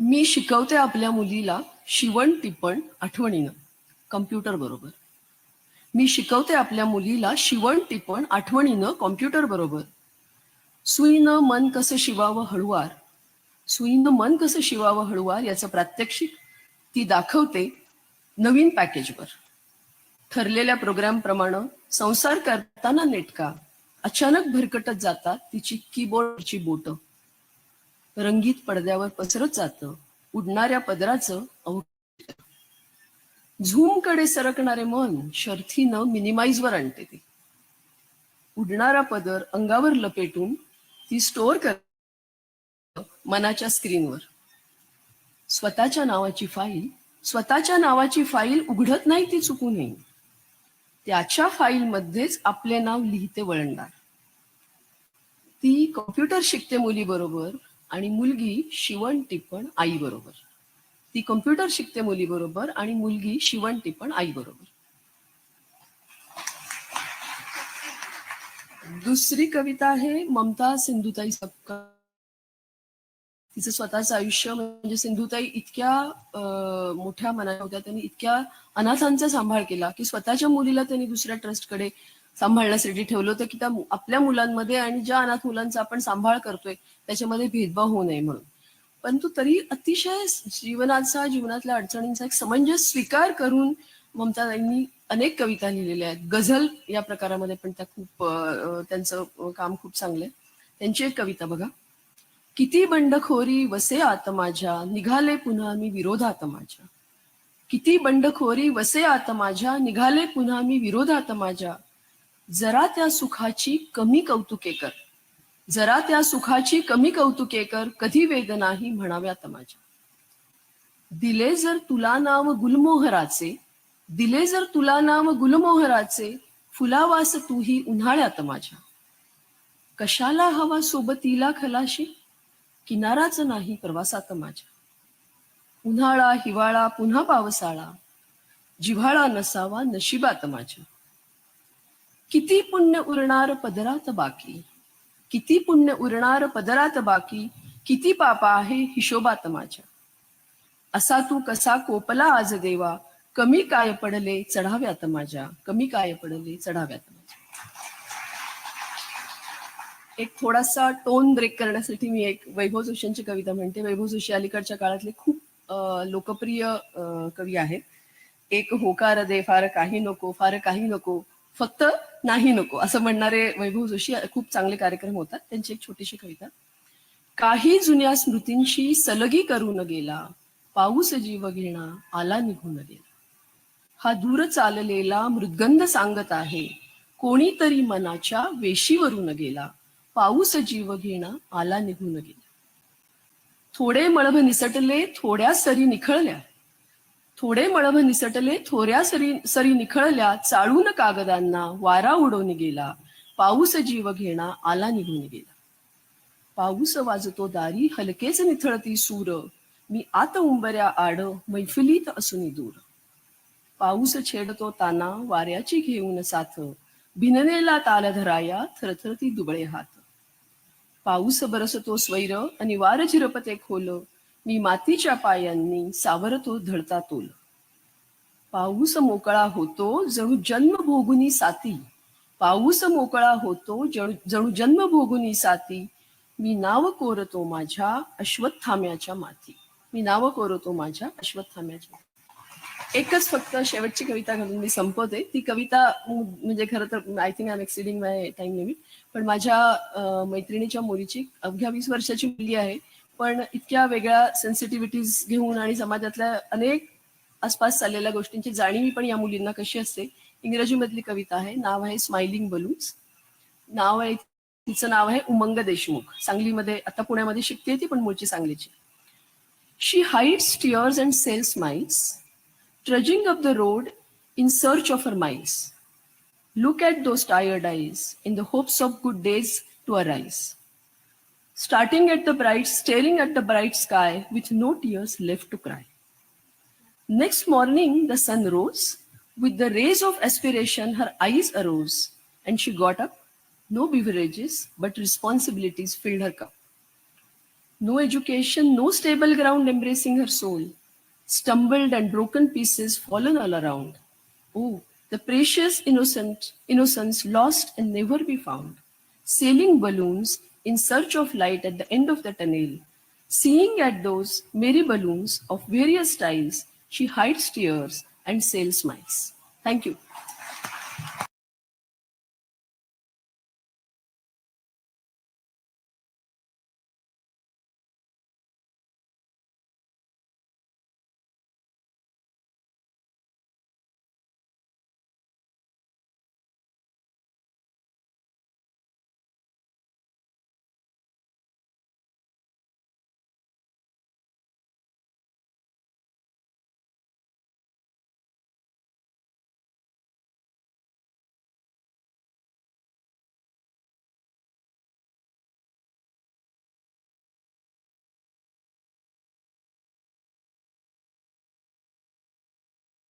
मी शिकवते आपल्या मुलीला शिवण टिपण आठवणीनं. कम्प्युटर बरोबर. मी शिकवते आपल्या मुलीला शिवण टिपण आठवणीनं कॉम्प्युटर बरोबर. सुईनं मन कसं शिवावं हळुवार? सुईनं मन कसं शिवावं हळुवार याचं प्रात्यक्षिक ती दाखवते नवीन पॅकेजवर. ठरलेल्या प्रोग्रामप्रमाणे संसार करताना नेटका. अचानक भरकटत जातात तिची कीबोर्डची बोटं. रंगीत पडद्यावर पसरत जातं. उडणाऱ्या पदराचं अवघड झूमकडे सरकणारे मन शर्थीनं मिनिमाइजवर आणते ते. उडणारा पदर अंगावर लपेटून ती स्टोअर कर मनाच्या स्क्रीनवर. स्वतःच्या नावाची फाईल स्वतःच्या नावाची फाईल उघडत नाही ती चुकूनही. त्याच्या फाईलमध्येच आपले नाव लिहिते वळणदार. ती कॉम्प्युटर शिकते मुलीबरोबर आणि मुलगी शिवण टिपण आई बरोबर. ती कॉम्प्युटर शिकते मुली बरोबर आणि मुलगी शिवण टिपण आई बरोबर. दुसरी कविता आहे ममता सिंधुताई सपकाळ तिचं स्वतःचं आयुष्य म्हणजे सिंधुताई इतक्या मोठ्या मनाच्या होत्या त्यांनी इतक्या अनाथांचा सांभाळ केला की स्वतःच्या मुलीला त्यांनी दुसऱ्या ट्रस्टकडे सांभाळण्यासाठी ठेवलं होतं की त्या आपल्या मुलांमध्ये आणि ज्या अनाथ मुलांचा आपण सांभाळ करतोय त्याच्यामध्ये भेदभाव होऊ नये म्हणून. परंतु तरी अतिशय जीवनाचा जीवनातल्या अडचणींचा एक समंजस स्वीकार करून ममताताईंनी अनेक कविता लिहिलेल्या आहेत. गझल या प्रकारामध्ये पण त्या खूप त्यांचं काम खूप चांगलं आहे. त्यांची एक कविता बघा. किती बंडखोरी वसे आत माझ्या निघाले पुन्हा मी विरोधात माझ्या. किती बंडखोरी वसे आत माझ्या निघाले पुन्हा मी विरोधात माझ्या. जरा त्या सुखाची कमी कौतुके कर जरा त्या सुखाची कमी कौतुके कर कधी वेदनाही म्हणाव्यात माझ्या. दिले जर तुला नाव गुलमोहराचे दिले जर तुला नाव गुलमोहराचे फुलावास तूही उन्हाळ्यात माझ्या. कशाला हवा सोबतीला खलाशी? किनाराच नाही प्रवासात माझ्या. उन्हाळा हिवाळा पुन्हा पावसाळा जिव्हाळा नसावा नशिबात माझ्या. किती पुण्य उरणार पदरात बाकी? किती पुण्य उरणार पदरात बाकी? किती पापा आहे हिशोबात माझ्या? असा तू कसा कोपला आज देवा? कमी काय पडले चढाव्यात माझ्या? कमी काय पडले चढाव्यात माझ्या? एक थोडासा टोन ब्रेक करण्यासाठी मी एक वैभव जोशींची कविता म्हणते. वैभव जोशी अलीकडच्या काळातले खूप लोकप्रिय कवी आहेत. एक होकार दे फार काही नको फार काही नको. फक्त नाही नको. असं म्हणणारे वैभव जोशी खूप चांगले कार्यक्रम होतात. त्यांची एक छोटीशी कविता. काही जुन्या स्मृतींशी सलगी करून गेला. पाऊस जीव घेणा आला निघून गेला. हा दूर चाललेला मृदगंध सांगत आहे. कोणीतरी मनाच्या वेशीवरून गेला. पाऊस जीव घेणा आला निघून गेला. थोडे मळभ निसटले थोड्या सरी निखळल्या. थोडे मळभ निसटले थोऱ्या सरी सरी निखळल्या चाळून कागदांना वारा उडवून गेला. पाऊस जीव घेणा आला निघून गेला. पाऊस वाजतो दारी हलकेच निथळती सूर. मी आत उंबऱ्या आड मैफिलीत असून दूर. पाऊस छेडतो ताना वाऱ्याची घेऊन साथ. भिननेला ताल धराया थरथरती दुबळे हात. पाऊस बरसतो स्वैर आणि वार झिरपते खोल. मी मातीच्या पायांनी सावरतो धडता तोल. पाऊस मोकळा होतो जणू जन्म भोगुनी साती पाऊस मोकळा होतो जणू जन्म भोगुनी साती मी नाव कोरतो माझ्या अश्वत्थाम्याच्या माती मी नाव कोरतो माझ्या अश्वत्थाम्याच्या एकच फक्त शेवटची कविता घालून मी संपवते. ती कविता म्हणजे खरं तर I think I am exceeding my time limit पण माझ्या अं, मैत्रिणीच्या मुलीची अवघ्या वीस वर्षाची मुलगी आहे. पण इतक्या वेगळ्या सेन्सिटिव्हिटीज घेऊन आणि समाजातल्या अनेक आसपास चाललेल्या गोष्टींची जाणीव पण या मुलींना कशी असते. इंग्रजीमधली कविता आहे नाव आहे स्माइलिंग बलून्स नाव आहे तिचं नाव आहे उमंग देशमुख. सांगलीमध्ये आता पुण्यामध्ये शिकते ती पण मूळची सांगलीची. She hides tears and sails miles trudging up the road in search of her miles look at those tired eyes in the hopes of good days to arise Starting at the bright, staring at the bright sky with no tears left to cry. Next morning, the sun rose. With the rays of aspiration, her eyes arose, and she got up. No beverages, but responsibilities filled her cup. No education, no stable ground embracing her soul. Stumbled and broken pieces fallen all around. Oh, the precious innocent innocence lost and never be found. Sailing balloons in search of light at the end of the tunnel. Seeing at those merry balloons of various styles, she hides tears and sails smiles. Thank you.